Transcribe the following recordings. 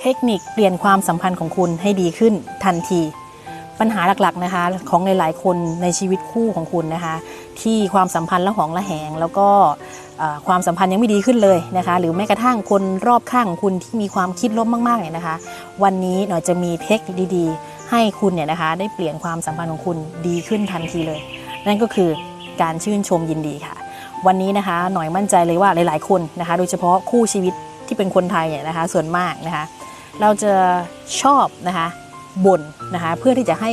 เทคนิคเปลี่ยนความสัมพันธ์ของคุณให้ดีขึ้นทันที ปัญหาหลักๆนะคะของหลายๆคนในชีวิตคู่ของคุณนะคะ ที่ความสัมพันธ์ละหองละแหง แล้วก็ความสัมพันธ์ยังไม่ดีขึ้นเลยนะคะ หรือแม้กระทั่งคนรอบข้างคุณที่มีความคิดลบมากๆเนี่ยนะคะ วันนี้หน่อยจะมีเทคนิคดีๆ ให้คุณเนี่ยนะคะ ได้เปลี่ยนความสัมพันธ์ของคุณดีขึ้นทันทีเลย นั่นก็คือการชื่นชมยินดีค่ะ วันนี้นะคะหน่อยมั่นใจเลยว่าหลาย ๆ คนนะคะ โดยเฉพาะคู่ชีวิตที่เป็นคนไทยเนี่ยนะคะ ส่วนมากนะคะ เราจะชอบนะคะบ่นนะคะเพื่อที่จะให้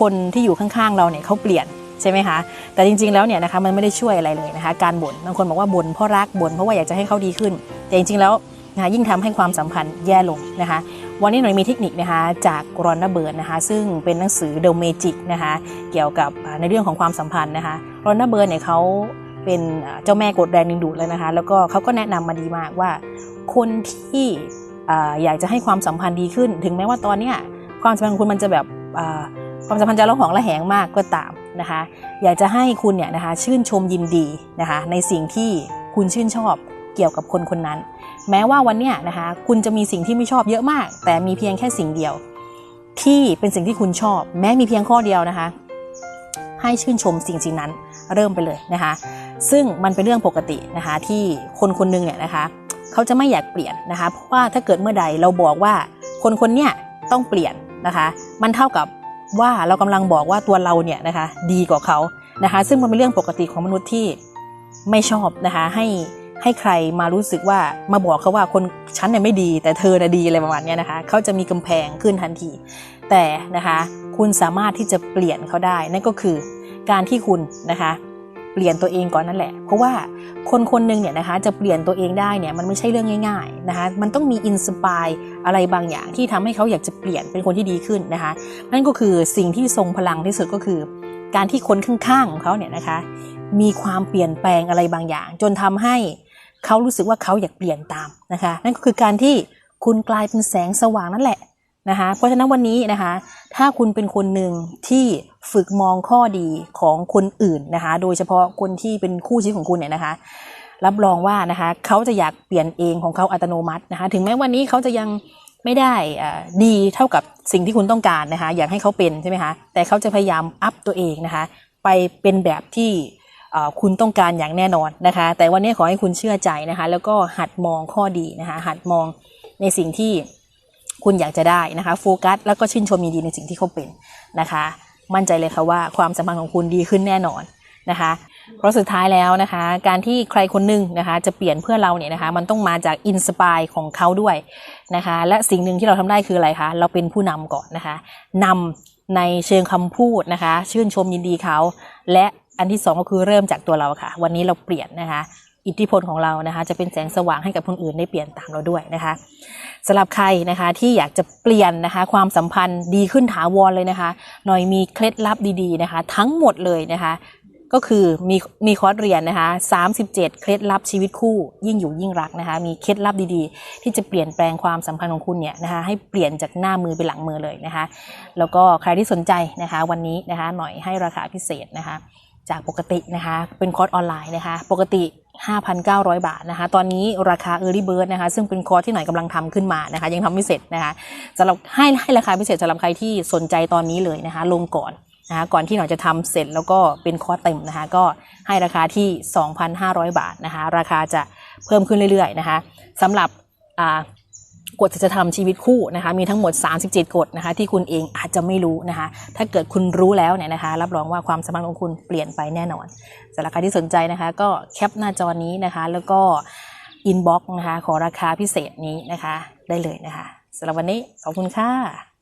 คนที่อยู่ข้างๆ เราเนี่ยเขาเปลี่ยนใช่ไหมคะแต่จริงๆแล้วเนี่ยนะคะมันไม่ได้ช่วยอะไรเลยนะคะการบ่นบางคนบอกว่าบ่นเพราะรักบ่นเพราะว่าอยากจะให้เขาดีขึ้น แต่จริงๆแล้วนะคะยิ่งทำให้ความสัมพันธ์แย่ลงนะคะ วันนี้หน่อยมีเทคนิคนะคะจากรอนนาเบิร์ดนะคะซึ่งเป็นหนังสือ The Magic นะคะเกี่ยวกับในเรื่องของความสัมพันธ์นะคะรอนนาเบิร์ดเนี่ยเขาเป็นเจ้าแม่กดแรงดึงดูดเลยนะคะ แล้วก็เขาก็แนะนำมาดีมากว่าคนที่ อยากจะให้ความสัมพันธ์ดีขึ้น ถึงแม้ว่าตอนเนี้ยความสัมพันธ์ของคุณมันจะแบบความสัมพันธ์จะระหองระแหงมากก็ตามนะคะ อยากจะให้คุณเนี่ยนะคะชื่นชมยินดีนะคะในสิ่งที่คุณชื่นชอบเกี่ยวกับคนคนนั้น แม้ว่าวันเนี้ยนะคะคุณจะมีสิ่งที่ไม่ชอบเยอะมาก แต่มีเพียงแค่สิ่งเดียว ที่เป็นสิ่งที่คุณชอบ แม้มีเพียงข้อเดียวนะคะ ให้ชื่นชมสิ่งสิ่งนั้นเริ่มไปเลยนะคะ ซึ่งมันเป็นเรื่องปกตินะคะที่คนคนหนึงเนี่ยนะคะ เขาจะไม่อยากเปลี่ยนนะคะเพราะว่าถ้าเกิดเมื่อใดเราบอกว่า คนคนเนี้ยต้องเปลี่ยนนะคะ มันเท่ากับว่าเรากำลังบอกว่าตัวเราเนี่ยนะคะดีกว่าเขานะคะ ซึ่งมันเป็นเรื่องปกติของมนุษย์ที่ไม่ชอบนะคะให้ให้ใครมารู้สึกว่ามาบอกเขาว่าคนฉันเนี่ยไม่ดี แต่เธอน่ะดีอะไรประมาณเนี้ยนะคะเขาจะมีกำแพงขึ้นทันที แต่นะคะคุณสามารถที่จะเปลี่ยนเขาได้นั่นก็คือการที่คุณนะคะ เปลี่ยนตัวเองก่อนนั่นแหละ เพราะว่าคนคนหนึ่งเนี่ยนะคะจะเปลี่ยนตัวเองได้เนี่ยมันไม่ใช่เรื่องง่ายๆนะคะมันต้องมีอินสปายอะไรบางอย่างที่ทำให้เขาอยากจะเปลี่ยนเป็นคนที่ดีขึ้นนะคะ นั่นก็คือสิ่งที่ทรงพลังที่สุดก็คือ การที่คนข้างๆของเขาเนี่ยนะคะ มีความเปลี่ยนแปลงอะไรบางอย่าง จนทำให้เขารู้สึกว่าเขาอยากเปลี่ยนตามนะคะ นั่นก็คือการที่คุณกลายเป็นแสงสว่างนั่นแหละ นะคะ เพราะฉะนั้นวันนี้นะคะ ถ้าคุณเป็นคนหนึ่งที่ฝึกมองข้อดีของคนอื่นนะคะ โดยเฉพาะคนที่เป็นคู่ชีวิตของคุณเนี่ยนะคะ รับรองว่านะคะเขาจะอยากเปลี่ยนเองของเขาอัตโนมัตินะคะ ถึงแม้วันนี้เขาจะยังไม่ได้ดีเท่ากับสิ่งที่คุณต้องการนะคะ อยากให้เขาเป็นใช่ไหมคะ แต่เขาจะพยายามอัพตัวเองนะคะ ไปเป็นแบบที่คุณต้องการอย่างแน่นอนนะคะ แต่วันนี้ขอให้คุณเชื่อใจนะคะ แล้วก็หัดมองข้อดีนะคะ หัดมองในสิ่งที่ คุณอยากจะได้นะคะโฟกัสแล้วก็ชื่นชมยินดีในสิ่งที่เขาเป็นนะคะ มั่นใจเลยค่ะว่าความสัมพันธ์ของคุณดีขึ้นแน่นอนนะคะเพราะสุดท้ายแล้วนะคะ การที่ใครคนหนึ่งนะคะจะเปลี่ยนเพื่อเราเนี่ยนะคะ มันต้องมาจากอินสปายของเขาด้วยนะคะ และสิ่งหนึ่งที่เราทำได้คืออะไรคะเราเป็นผู้นำก่อนนะคะนำในเชิงคำพูดนะคะ ชื่นชมยินดีเขา และอันที่สองก็คือเริ่มจากตัวเราค่ะ วันนี้เราเปลี่ยนนะคะ อิทธิพลของเรานะคะ จะเป็นแสงสว่างให้กับคนอื่นได้เปลี่ยนตามเราด้วยนะคะ สำหรับใครนะคะที่อยากจะเปลี่ยนนะคะความสัมพันธ์ดีขึ้นถาวรเลยนะคะ หน่อยมีเคล็ดลับดีๆนะคะ ทั้งหมดเลยนะคะ ก็คือมีมีคอร์สเรียนนะคะ 37 เคล็ดลับชีวิตคู่ยิ่งอยู่ยิ่งรักนะคะ มีเคล็ดลับดีๆ ที่จะเปลี่ยนแปลงความสัมพันธ์ของคุณเนี่ยนะคะ ให้เปลี่ยนจากหน้ามือเป็นหลังมือเลยนะคะ แล้วก็ใครที่สนใจนะคะ วันนี้นะคะหน่อยให้ราคาพิเศษนะคะ จากปกตินะคะ เป็นคอร์สออนไลน์นะคะ ปกติ 5,900 บาทนะคะ ตอนนี้ราคา Early Bird นะคะ ซึ่งเป็นคอร์สที่หน่อยกำลังทำขึ้นมานะคะ ยังทำไม่เสร็จนะคะสำหรับให้ให้ราคาพิเศษสำหรับใครที่สนใจตอนนี้เลยนะคะ ลงก่อนนะคะก่อนที่หน่อยจะทำเสร็จแล้วก็เป็นคอร์สเต็มนะคะ ก็ให้ราคาที่ 2,500 บาทนะคะ ราคาจะเพิ่มขึ้นเรื่อยๆนะคะสำหรับอ่า กฎจะทำชีวิตคู่นะคะมีทั้งหมด 37 กฎนะคะที่คุณเองอาจจะไม่รู้นะคะถ้าเกิดคุณรู้แล้วเนี่ยนะคะ รับรองว่าความสัมพันธ์ของคุณเปลี่ยนไปแน่นอนสำหรับใครที่สนใจนะคะ ก็แคปหน้าจอนี้นะคะ แล้วก็อินบ็อกซ์นะคะขอราคาพิเศษนี้นะคะได้เลยนะคะสำหรับวันนี้ขอบคุณค่ะ